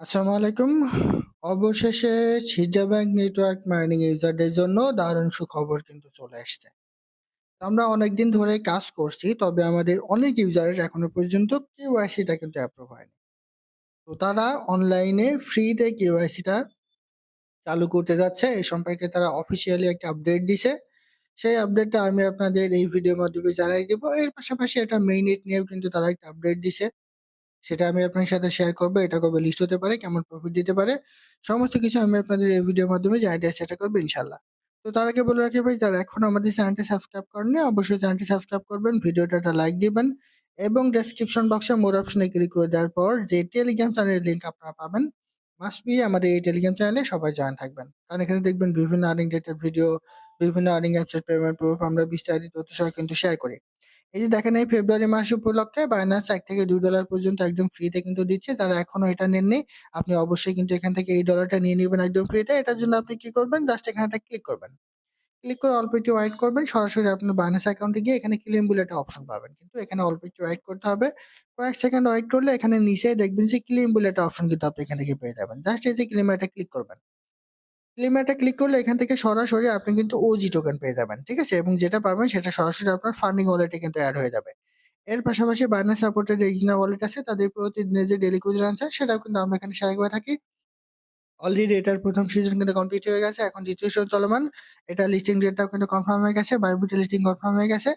আসসালামু আলাইকুম। অবশেষে সিজা ব্যাংক নেটওয়ার্ক মাইনিং ইউজারদের জন্য দারুণ সুখবর কিন্তু চলে আসছে। আমরা অনেকদিন ধরেই কাজ করছি। তবে আমাদের অনেক ইউজারের এখনও পর্যন্ত কেওয়াইসিটা কিন্তু অ্যাপ্রুভ হয়নি। তো তারা অনলাইনে ফ্রিতে কেওয়াইসিটা চালু করতে যাচ্ছে। এই সম্পর্কে তারা অফিসিয়ালি একটা আপডেট দিছে। সেই আপডেটটা আমি আপনাদের এই ভিডিওর মাধ্যমে জানাই দিব। এর পাশাপাশি একটা মেইননেট নিয়েও কিন্তু তারা একটা আপডেট দিছে। সেটা আমি আপনার সাথে শেয়ার করব। এটা কবে লিস্ট হতে পারে, কেমন প্রফিট দিতে পারে। সমস্ত কিছু আমি আপনাদের এই ভিডিওর মাধ্যমে যে আইডিয়া চেষ্টা করব ইনশাআল্লাহ। তো তার আগে বলে রাখি ভাই যারা এখনও আমাদের চ্যানেলটি সাবস্ক্রাইব করেননি অবশ্যই চ্যানেলটি সাবস্ক্রাইব করবেন। ভিডিওটা একটা লাইক দিবেন এবং ডেসক্রিপশন বক্সে মোর অপশনে ক্লিক করে দেওয়ার পর যে টেলিগ্রাম চ্যানেলের লিংক আপনারা পাবেন মাস্ট বি আমাদের এই টেলিগ্রাম চ্যানেলে সবাই জয়েন থাকবেন। কারণ এখানে দেখবেন বিভিন্ন আর্নিং রিলেটেড ভিডিও, বিভিন্ন আর্নিং অ্যাপসের পেমেন্ট প্রুফ আমরা বিস্তারিত তথ্য সহ কিন্তু শেয়ার করি। এই যে দেখেন এই ফেব্রুয়ারি মাস উপলক্ষে বাইন্যান্স এক থেকে দুই ডলার পর্যন্ত একদম ফ্রিতে কিন্তু দিচ্ছে। যারা এখনও এটা নেননি, আপনি অবশ্যই কিন্তু এখান থেকে এই ডলারটা নিয়ে নেবেন একদম ফ্রিতে। এটার জন্য আপনি কি করবেন? জাস্ট এখানে একটা ক্লিক করবেন। ক্লিক করে অল্প একটু ওয়েট করবেন। সরাসরি আপনার বাইন্যান্স অ্যাকাউন্টে গিয়ে এখানে ক্লেম বলে একটা অপশন পাবেন। কিন্তু এখানে অল্প একটু ওয়েট করতে হবে। কয়েক সেকেন্ড ওয়েট করলে এখানে নিচে দেখবেন যে ক্লেম বলে একটা অপশন কিন্তু আপনি এখান থেকে পেয়ে যাবেন। জাস্ট এই যে ক্লেমে একটা ক্লিক করবেন। ক্লেমে ক্লিক করলে এখান থেকে সরাসরি আপনি কিন্তু ওজি টোকেন পেয়ে যাবেন। ঠিক আছে? এবং যেটা পাবেন সেটা সরাসরি আপনার ফান্ডিং ওয়ালেটে কিন্তু অ্যাড হয়ে যাবে। এর পাশাপাশি বাইন্যান্স সাপোর্টেড এক্সিনা ওয়ালেট আছে। তাদের প্রতিদিনের যে ডেলি কুইজ চায় সেটাও কিন্তু আমরা এখানে শেয়ার করে থাকি। অলরেডি এটার প্রথম সিজন কিন্তু কমপ্লিট হয়ে গেছে। এখন দ্বিতীয় সিজন চলমান। এটা লিস্টিং ডেটটাও কিন্তু কনফার্ম হয়ে গেছে। বাইবিটে লিস্টিং কনফার্ম হয়ে গেছে।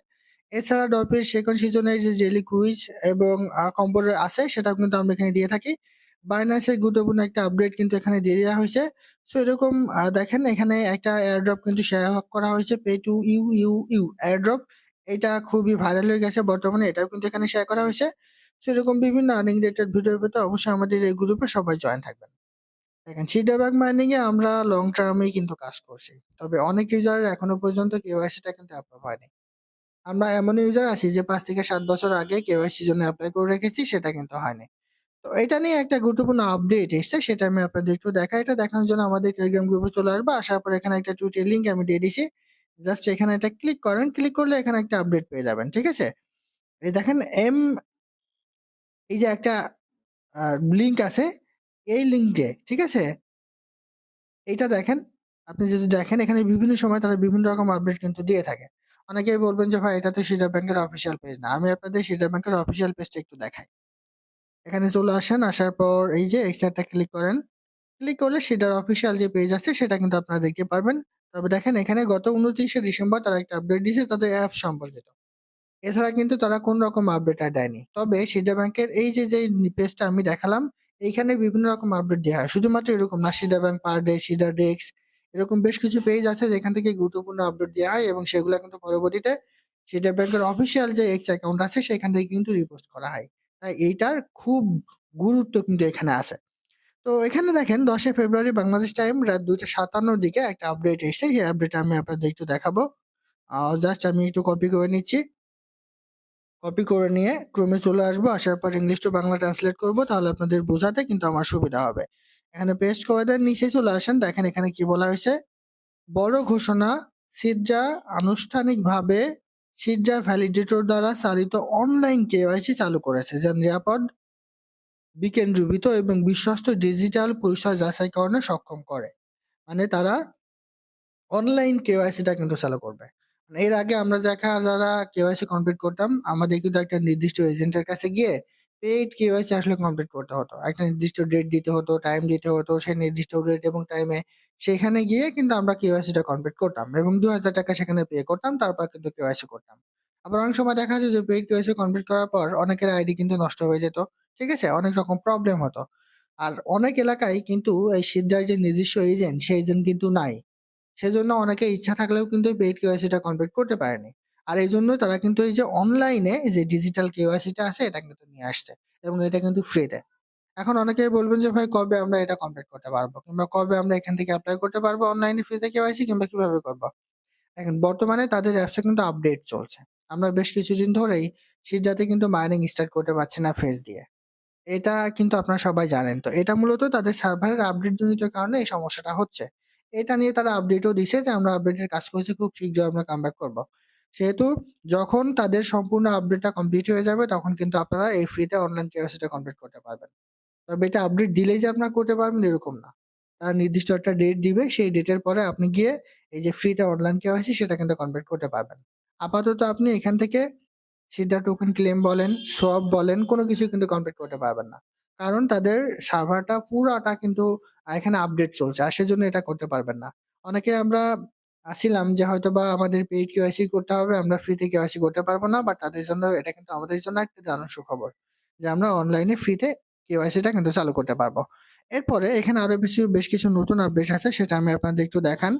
এছাড়া ডপের সেকেন্ড সিজনের যে ডেলি কুইজ এবং আ কম্বোর আছে, সেটাও কিন্তু আমরা এখানে দিয়ে থাকি। বাইন্যান্সের গুরুত্বপূর্ণ একটা আপডেট কিন্তু এখানে দিয়ে দেওয়া হয়েছে। সো এরকম দেখেন, এখানে একটা এয়ারড্রপ কিন্তু শেয়ার করা হয়েছে pay to you you you airdrop. এটা খুবই ভাইরাল হয়ে গেছে বর্তমানে, এটাও কিন্তু এখানে শেয়ার করা হয়েছে। সো এরকম বিভিন্ন আর্নিং রিলেটেড ভিডিও পেতে অবশ্যই আমাদের এই গ্রুপে সবাই জয়েন থাকবেন। দেখেন সিডাবাগ মাইনিং এ আমরা লং টার্মেই কিন্তু কাজ করছি। তবে অনেক ইউজার এখনও পর্যন্ত কেওয়াইসিটা কিন্তু অ্যাপ্রুভ হয়নি। আমরা এমন ইউজার আছি যে পাঁচ থেকে সাত বছর আগে কেওয়াইসির জন্য অ্যাপ্লাই করে রেখেছি, সেটা কিন্তু হয়নি। তো এটা নিয়ে একটা গুরুত্বপূর্ণ আপডেট এসছে, সেটা আমি আপনাদের একটু দেখাই। এটা দেখানোর জন্য আমাদের টেলিগ্রাম গ্রুপে চলে আসব। আসার পর এখানে একটা টুইটের লিঙ্ক আমি দিয়ে দিছি। জাস্ট এখানে এটা ক্লিক করেন। ক্লিক করলে এখানে একটা আপডেট পেয়ে যাবেন। ঠিক আছে? এই দেখেন এম এই যে একটা লিঙ্ক আছে। এই লিংকে ঠিক আছে? এইটা দেখেন। আপনি যদি দেখেন, এখানে বিভিন্ন সময় তারা বিভিন্ন রকম আপডেট কিন্তু দিয়ে থাকে। অনেকেই বলবেন যে, ভাই এটা তো সিডা ব্যাংকের অফিসিয়াল পেজ না। আমি আপনাদের সিডা ব্যাংকের অফিসিয়াল পেজটা একটু দেখাই। এখানে চলে আসেন। আসার পর এই যে এক্সট্রাটা ক্লিক করেন। ক্লিক করলে সেটার অফিসিয়াল যে পেজ আছে সেটা কিন্তু আপনারা দেখতে পারবেন। তবে দেখেন এখানে গত ২৯শে ডিসেম্বর তারা একটা আপডেট দিয়েছে তাদের অ্যাপ সম্পর্কিত। এছাড়া কিন্তু তারা কোন রকম আপডেট আর দেয়নি। তবে সিডা ব্যাংকের এই যে, যে পেজটা আমি দেখালাম এইখানে বিভিন্ন রকম আপডেট দেওয়া হয়। শুধুমাত্র এরকম না Shida bank per day, Shida desk এরকম বেশ কিছু পেজ আছে যেখান থেকে গুরুত্বপূর্ণ আপডেট দেওয়া হয় এবং সেগুলা কিন্তু পরবর্তীতে সিডা ব্যাংকের অফিসিয়াল যে এক্স অ্যাকাউন্ট আছে সেখান থেকে কিন্তু রিপোস্ট করা হয়। তাই এইটার খুব গুরুত্ব কিন্তু এখানে আছে। তো এখানে দেখেন ১০ এ ফেব্রুয়ারি বাংলাদেশ টাইম রাত ২টা ৫৭ র দিকে একটা আপডেট এসছে। সেই আপডেটটা আমি আপনাদের একটু দেখাবো। জাস্ট আমি একটু কপি করে নিচ্ছি। কপি করে নিয়ে ক্রমে চলে আসব। আসার পর ইংলিশ টু বাংলা ট্রান্সলেট করব। তাহলে আপনাদের বোঝাতে কিন্তু আমার সুবিধা হবে। এখানে পেস্ট করে দেন, নিচে চলে আসেন। দেখেন এখানে কি বলা হয়েছে? বড় ঘোষণা সিডজা আনুষ্ঠানিকভাবে সিডজা ভ্যালিডেটর দ্বারা চালিত অনলাইন কেওয়াইসি চালু করেছে যা নিরাপদ, বিকেন্দ্রীভূত এবং বিশ্বস্ত ডিজিটাল পরিচয় যাচাইকরণে সক্ষম করে। মানে তারা অনলাইন কেওয়াইসিটা কিন্তু চালু করবে। মানে এর আগে আমরা দেখা যারা কেওয়াইসি কমপ্লিট করতাম আমাদের কিন্তু একটা নির্দিষ্ট এজেন্টের কাছে গিয়ে পেইড কেওয়াইসি আসলে কমপ্লিট করতে হতো। একটা নির্দিষ্ট ডেট দিতে হতো, টাইম দিতে হতো। সেই নির্দিষ্ট ডেট এবং টাইমে সেখানে গিয়ে কিন্তু আমরা কেওয়াইসিটা কমপ্লিট করতাম এবং ৳২,০০০ সেখানে পে করতাম। তারপর কিন্তু কেওয়াইসি করতাম। আবার অনেক সময় দেখা যায় যে পেইড কেওয়াইসি কমপ্লিট করার পর অনেকের আইডি কিন্তু নষ্ট হয়ে যেত। ঠিক আছে? অনেক রকম প্রবলেম হতো। আর অনেক এলাকায় কিন্তু এই সিদ্ধার যে নিজস্ব এজেন্ট সেই এজেন্ট কিন্তু নাই। সেজন্য অনেকের ইচ্ছা থাকলেও কিন্তু পেইড কেওয়াইসিটা কমপ্লিট করতে পারেনি। আর এজন্যই তারা কিন্তু এই যে অনলাইনে যে ডিজিটাল কেওয়াইসিটা আছে, এটা কিন্তু নিয়ে আসছে এবং এটা কিন্তু ফ্রিতে। এখন অনেকেই বলবেন যে, ভাই, কবে আমরা এটা কমপ্লিট করতে পারব? কিংবা, কবে আমরা এখান থেকে অ্যাপ্লাই করতে পারব অনলাইনে ফ্রিতে কেওয়াইসি কিংবা কীভাবে করব দেখেন, বর্তমানে তাদের অ্যাপসে কিন্তু আপডেট চলছে। আমরা বেশ কিছুদিন ধরেই সিডাতে কিন্তু মাইনিং স্টার্ট করতে পারছি না ফেজ দিয়ে। এটা কিন্তু আপনারা সবাই জানেন। তো এটা মূলত তাদের সার্ভারের আপডেট জনিত কারণে এই সমস্যাটা হচ্ছে। এটা নিয়ে তারা আপডেটও দিছে যে, আমরা আপডেটের কাজ করছি, খুব শীঘ্রই আমরা কামব্যাক করব। সেহেতু যখন তাদের সম্পূর্ণ আপডেটটা কমপ্লিট হয়ে যাবে তখন কিন্তু আপনারা এই ফ্রিতে অনলাইন কেওয়াইসিটা কমপ্লিট করতে পারবেন। তবে এটা আপডেট দিলেই যে আপনারা করতে পারবেন এরকম না। তারা নির্দিষ্ট একটা ডেট দিবে, সেই ডেটের পরে আপনি গিয়ে এই যে ফ্রিতে অনলাইন কেওয়াইসি সেটা কিন্তু কমপ্লিট করতে পারবেন। আপাতত আপনি এখান থেকে সিদ্ধা টোকেন ক্লেম বলেন, সোয়াপ বলেন কোনো কিছুই কিন্তু কমপ্লিট করতে পারবেন না। কারণ তাদের সার্ভারটা পুরাটা কিন্তু এখানে আপডেট চলছে। আর সেজন্য এটা করতে পারবেন না। অনেকে আমরা আ যে হয়তো বা আমাদের পেইড কেওয়াইসি করতে হবে, আমরা ফ্রিতে কেওয়াইসি করতে পারব না। বা তাদের জন্য এটা কিন্তু আমাদের জন্য একটা দারুণ সুখবর। যে আমরা অনলাইনে ফ্রিতে কেওয়াইসিটা কিন্তু চালু করতে পারব এরপরে এখানে আরও বেশি বেশ কিছু নতুন আপডেট আছে সেটা আমি আপনাদের একটু দেখান।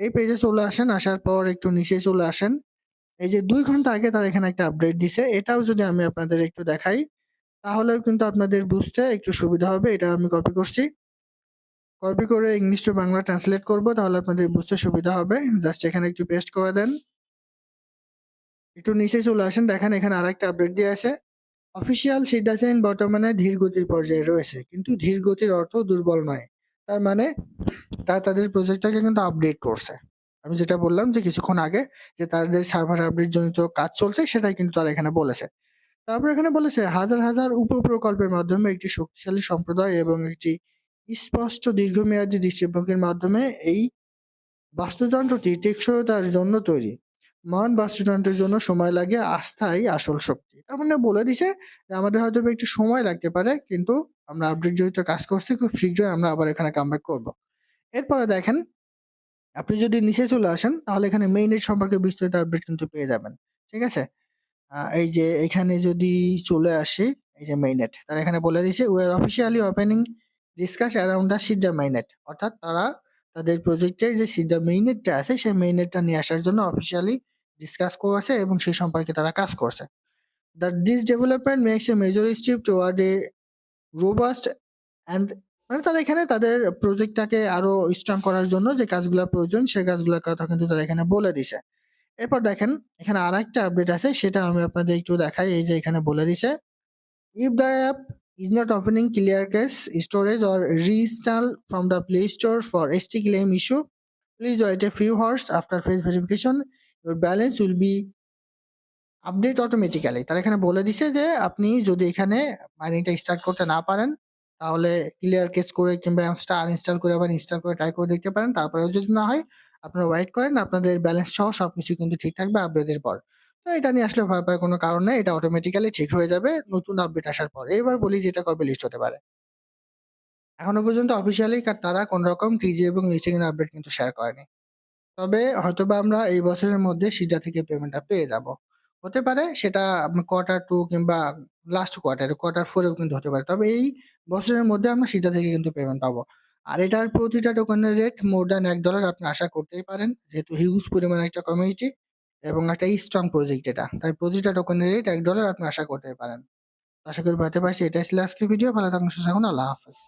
এই পেজে চলে আসেন, আসার পর একটু নিচে চলে আসেন। এই যে দুই ঘণ্টা আগে তারা এখানে একটা আপডেট দিছে। এটাও যদি আমি আপনাদের একটু দেখাই, তাহলেও কিন্তু আপনাদের বুঝতে একটু সুবিধা হবে। এটা আমি কপি করছি। কপি করে ইংলিশ টু বাংলা ট্রান্সলেট করব তাহলে আপনাদের বুঝতে সুবিধা হবে। জাস্ট এখানে একটু পেস্ট করে দেন। একটু নিচে চলে আসেন। দেখেন এখানে আরেকটা আপডেট দিয়ে আছে। অফিসিয়াল সিডাসেইন বর্তমানে ধীর গতির পর্যায়ে রয়েছে। কিন্তু ধীর গতির অর্থ দুর্বল নয়। তার মানে তারা তাদের প্রজেক্টটাকে কিন্তু আপডেট করছে। আমি যেটা বললাম যে কিছুক্ষণ আগে যে তাদের সার্ভার আপডেট জনিত কাজ চলছে সেটাই কিন্তু তারা এখানে বলেছে। তারপর এখানে বলেছে হাজার, হাজার উপপ্রকল্পের মাধ্যমে একটি শক্তিশালী সম্প্রদায় এবং একটি স্পষ্ট দীর্ঘমেয়াদী দৃষ্টিভঙ্গির মাধ্যমে এই বাস্তুতন্ত্রটি টেকসইতার জন্য তৈরি। মহান বাস্তুতন্ত্রের জন্য সময় লাগে আস্থাই আসল শক্তি। তার মানে বলে দিছে যে আমাদের হয়তোবা একটু সময় লাগতে পারে কিন্তু আমরা আপডেট জড়িত কাজ করছি খুব শীঘ্রই আমরা আবার এখানে কামব্যাক করব। এরপরে দেখেন আপনি যদি নিচে চলে আসেন তাহলে এখানে মেইননেট সম্পর্কে বিস্তারিত আপডেট কিন্তু পেয়ে যাবেন। ঠিক আছে? এই যে এখানে যদি চলে আসি, এই যে মেইননেট তারা এখানে বলে দিয়েছে "We are officially opening discuss around the Shida mainnet" অর্থাৎ তারা তাদের প্রজেক্টের যে সিডা মেইননেটটা আছে, সেই মেইননেটটা নিয়ে আসার জন্য অফিসিয়ালি ডিসকাস করেছে এবং সেই সম্পর্কে তারা কাজ করছে। "That this development makes a major step towards a robust and মানে তারা এখানে তাদের প্রজেক্টটাকে আরও স্ট্রং করার জন্য যে কাজগুলা প্রয়োজন সেই কাজগুলার কথা কিন্তু তারা এখানে বলে দিছে। এরপর দেখেন, এখানে আর একটা আপডেট আছে, সেটা আমি আপনাদের একটু দেখাই। এই যে এখানে বলে দিছে if the app is not opening clear cache, storage or reinstall from the Play Store for ST claim issue, please wait a few hours after face verification. Your balance will be update automatically" তারা এখানে বলে দিছে যে আপনি যদি এখানে মাইনিংটা start করতে না পারেন তাহলে ক্লিয়ার কেস করে কিংবা অ্যাপসটা আনইনস্টল করে আবার ইনস্টল করে ট্রাই করে দেখতে পারেন। তারপরেও যদি না হয় আপনারা ওয়েট করেন আপনাদের ব্যালেন্স সহ সবকিছু কিন্তু ঠিক থাকবে আপডেটের পর। এটা নিয়ে আসলে পাওয়ার কোনো কারণ নেই। এটা অটোমেটিক্যালি ঠিক হয়ে যাবে নতুন আপডেট আসার পর। এবার বলি যে এটা কবে লিস্ট হতে পারে। এখনও পর্যন্ত অফিসিয়ালি তারা কোন রকম টিজি এবং লিস্টিং এর আপডেট কিন্তু শেয়ার করেনি। তবে হয়তোবা আমরা এই বছরের মধ্যে সিডা থেকে পেমেন্টটা পেয়ে যাব। হতে পারে সেটা কোয়ার্টার টু কিংবা লাস্ট কোয়ার্টারে, কোয়ার্টার 4 এও কিন্তু হতে পারে। তবে এই বছরের মধ্যে আমরা সিডা থেকে কিন্তু পেমেন্ট পাবো। আর এটার প্রতিটা টোকেনের রেট মোর দ্যান এক ডলার আপনি আশা করতেই পারেন। যেহেতু হিউজ পরিমাণে একটা কমিউনিটি এবং একটা স্ট্রং প্রজেক্ট এটা। তাই প্রতিটা টোকেনের রেট এক ডলার আপনি আশা করতে পারেন। আশা করি পাতে পারছি। এটাই ছিল আজকের ভিডিও। ভালো থাকুন, সুস্থ থাকুন। আল্লাহ হাফেজ।